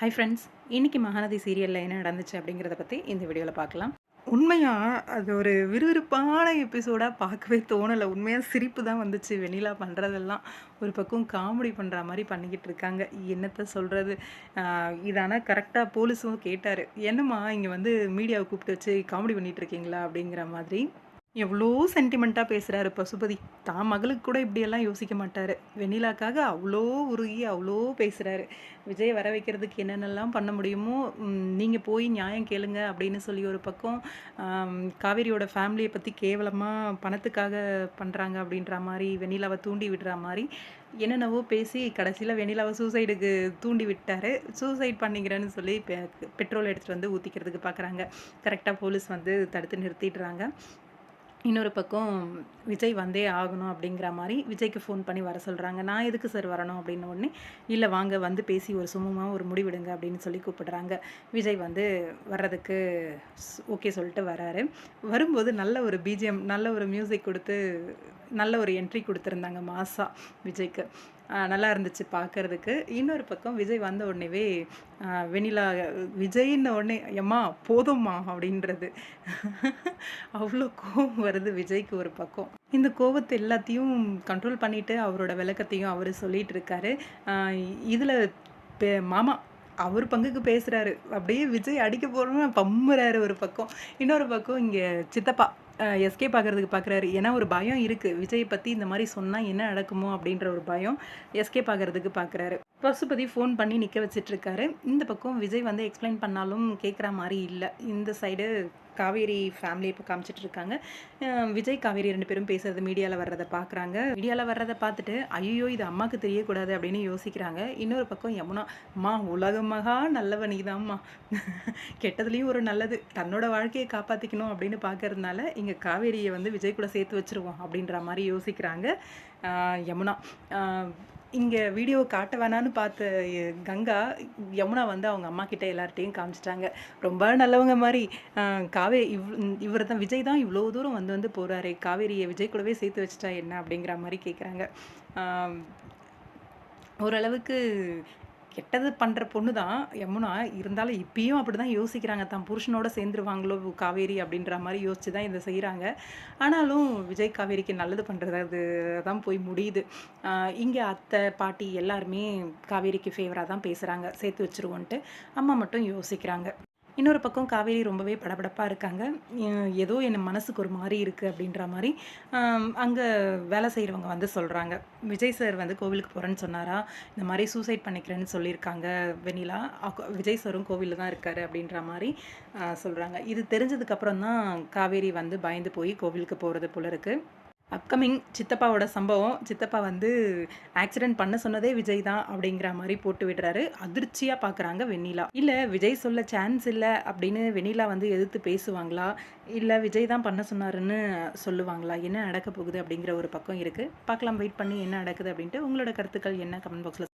Hi friends இன்னைக்கு மகாநதி சீரியலில் என்ன நடந்துச்சு அப்படிங்கிறத பற்றி இந்த வீடியோவில் பார்க்கலாம். உண்மையாக அது ஒரு விறுவிறுப்பான எபிசோடாக பார்க்கவே தோணலை. உண்மையாக சிரிப்பு தான் வந்துச்சு. வெண்ணிலா பண்ணுறதெல்லாம் ஒரு பக்கம் காமெடி பண்ணுற மாதிரி பண்ணிக்கிட்டு இருக்காங்க. என்னத்தை சொல்கிறது இதானால் கரெக்டாக போலீஸும் கேட்டார். என்னம்மா இங்கே வந்து மீடியாவை கூப்பிட்டு வச்சு காமெடி பண்ணிகிட்டு இருக்கீங்களா அப்படிங்கிற மாதிரி. எவ்வளோ சென்டிமெண்ட்டாக பேசுகிறாரு பசுபதி. தான் மகளுக்கு கூட இப்படியெல்லாம் யோசிக்க மாட்டார். வெண்ணிலாக்காக அவ்வளோ உருகி அவ்வளோ பேசுகிறாரு விஜய் வர வைக்கிறதுக்கு என்னென்னலாம் பண்ண முடியுமோ நீங்கள் போய் நியாயம் கேளுங்க அப்படின்னு சொல்லி ஒரு பக்கம் காவேரியோட ஃபேமிலியை பற்றி கேவலமாக பணத்துக்காக பண்ணுறாங்க அப்படின்ற மாதிரி வெண்ணிலாவை தூண்டி விடுற மாதிரி என்னென்னவோ பேசி கடைசியில் வெண்ணிலாவை சூசைடுக்கு தூண்டி விட்டார். சூசைட் பண்ணிக்கிறேன்னு சொல்லி பெட்ரோல் எடுத்துகிட்டு வந்து ஊற்றிக்கிறதுக்கு பார்க்குறாங்க கரெக்டாக போலீஸ் வந்து தடுத்து நிறுத்திடுறாங்க. இன்னொரு பக்கம் விஜய் வந்தே ஆகணும் அப்படிங்கிற மாதிரி விஜய்க்கு ஃபோன் பண்ணி வர சொல்கிறாங்க நான் எதுக்கு சார் வரணும் அப்படின்னு உடனே இல்லை வாங்க வந்து பேசி ஒரு சுமமாக ஒரு முடிவிடுங்க அப்படின்னு சொல்லி கூப்பிடுறாங்க. விஜய் வந்து வர்றதுக்கு ஓகே சொல்லிட்டு வராரு வரும்போது நல்ல ஒரு பிஜிஎம் நல்ல ஒரு மியூசிக் கொடுத்து நல்ல ஒரு என்ட்ரி கொடுத்துருந்தாங்க மாசா விஜய்க்கு. நல்லா இருந்துச்சு பார்க்குறதுக்கு. இன்னொரு பக்கம் விஜய் வந்த உடனேவே வெண்ணிலா விஜய்ன உடனே எம்மா போதும்மா அப்படின்றது. அவ்வளோ கோவம் வருது விஜய்க்கு ஒரு பக்கம். இந்த கோவத்தை எல்லாத்தையும் கண்ட்ரோல் பண்ணிவிட்டு அவரோட விளக்கத்தையும் அவர் சொல்லிகிட்டு இருக்காரு. இதில் மாமா அவர் பங்குக்கு பேசுகிறாரு அப்படியே விஜய் அடிக்க போகிறோம்னு பம்புறாரு ஒரு பக்கம். இன்னொரு பக்கம் இங்கே சித்தப்பா. எஸ்கே ஆகிறதுக்கு பார்க்குறாரு ஏன்னா ஒரு பயம் இருக்குது விஜய் பற்றி இந்த மாதிரி சொன்னால் என்ன நடக்குமோ அப்படின்ற ஒரு பயம் எஸ்கே ஆகிறதுக்கு பார்க்குறாரு பசுபதி ஃபோன் பண்ணி நிற்க வச்சிட்ருக்காரு. இந்த பக்கம் விஜய் வந்து எக்ஸ்பிளைன் பண்ணாலும் கேட்குற மாதிரி இல்லை. இந்த சைடு காவேரி ஃபேமிலி இப்போ காமிச்சிட்டு இருக்காங்க. விஜய் காவேரி ரெண்டு பேரும் பேசுறது மீடியாவில் வர்றதை பார்க்குறாங்க மீடியாவில் வர்றதை பார்த்துட்டு ஐயோ இது அம்மாவுக்கு தெரியக்கூடாது அப்படின்னு யோசிக்கிறாங்க. இன்னொரு பக்கம் யமுனா அம்மா உலகமகா நல்லவ நீதாம்மா. கெட்டதுலேயும் ஒரு நல்லது. தன்னோட வாழ்க்கையை காப்பாற்றிக்கணும் அப்படின்னு பார்க்கறதுனால இங்கே காவேரியை வந்து விஜய் கூட சேர்த்து வச்சுருவோம் அப்படின்ற மாதிரி யோசிக்கிறாங்க. யமுனா. இங்கே வீடியோ காட்ட வேணான்னு பார்த்த கங்கா யமுனா வந்து அவங்க அம்மா கிட்ட எல்லார்ட்டையும் காமிச்சிட்டாங்க. ரொம்ப நல்லவங்க மாதிரி. காவே இவ் இவர் தான் விஜய் தான் இவ்வளோ தூரம் வந்து வந்து போகிறாரு காவேரியை விஜய் கூடவே சேர்த்து வச்சுட்டா என்ன அப்படிங்கிற மாதிரி கேட்குறாங்க ஓரளவுக்கு கெட்டது பண்ணுற பொண்ணு தான் யமுனா இருந்தாலும் இப்பயும் அப்படி தான் யோசிக்கிறாங்க. தான் புருஷனோட சேர்ந்துருவாங்களோ காவேரி அப்படின்ற மாதிரி யோசிச்சு தான் இதை செய்கிறாங்க ஆனாலும் விஜய் காவேரிக்கு நல்லது பண்ணுறது அது தான் போய் முடியுது. இங்கே அத்தை பாட்டி எல்லாருமே காவேரிக்கு ஃபேவராக தான் பேசுகிறாங்க சேர்த்து வச்சுருவோன்ட்டு. அம்மா மட்டும் யோசிக்கிறாங்க. இன்னொரு பக்கம் காவேரி ரொம்பவே படபடப்பாக இருக்காங்க. ஏதோ என் மனசுக்கு ஒரு மாதிரி இருக்குது அப்படின்ற மாதிரி அங்கே வேலை செய்கிறவங்க வந்து சொல்கிறாங்க விஜய் சார் வந்து கோவிலுக்கு போகிறேன்னு சொன்னாரா? இந்த மாதிரி சூசைட் பண்ணிக்கிறேன்னு சொல்லியிருக்காங்க வெண்ணிலா. விஜய் சாரும் கோவிலில் தான் இருக்கார் அப்படின்ற மாதிரி சொல்கிறாங்க இது தெரிஞ்சதுக்கப்புறம் தான் காவேரி வந்து பயந்து போய் கோவிலுக்கு போகிறது போல இருக்குது அப்கமிங் சித்தப்பாவோட சம்பவம். சித்தப்பா வந்து ஆக்சிடென்ட் பண்ண சொன்னதே விஜய் தான் அப்படிங்கிற மாதிரி போட்டு விடுறாரு. அதிர்ச்சியாக பார்க்குறாங்க வெண்ணிலா. இல்லை விஜய் சொல்ல சான்ஸ் இல்லை அப்படின்னு வெண்ணிலா வந்து எதிர்த்து பேசுவாங்களா? இல்லை விஜய் தான் பண்ண சொன்னாருன்னு சொல்லுவாங்களா? என்ன நடக்க போகுது அப்படிங்கிற ஒரு பக்கம் இருக்குது பார்க்கலாம் வெயிட் பண்ணி என்ன நடக்குது அப்படின்ட்டு உங்களோட கருத்துக்கள் என்ன? கமெண்ட் பாக்ஸில்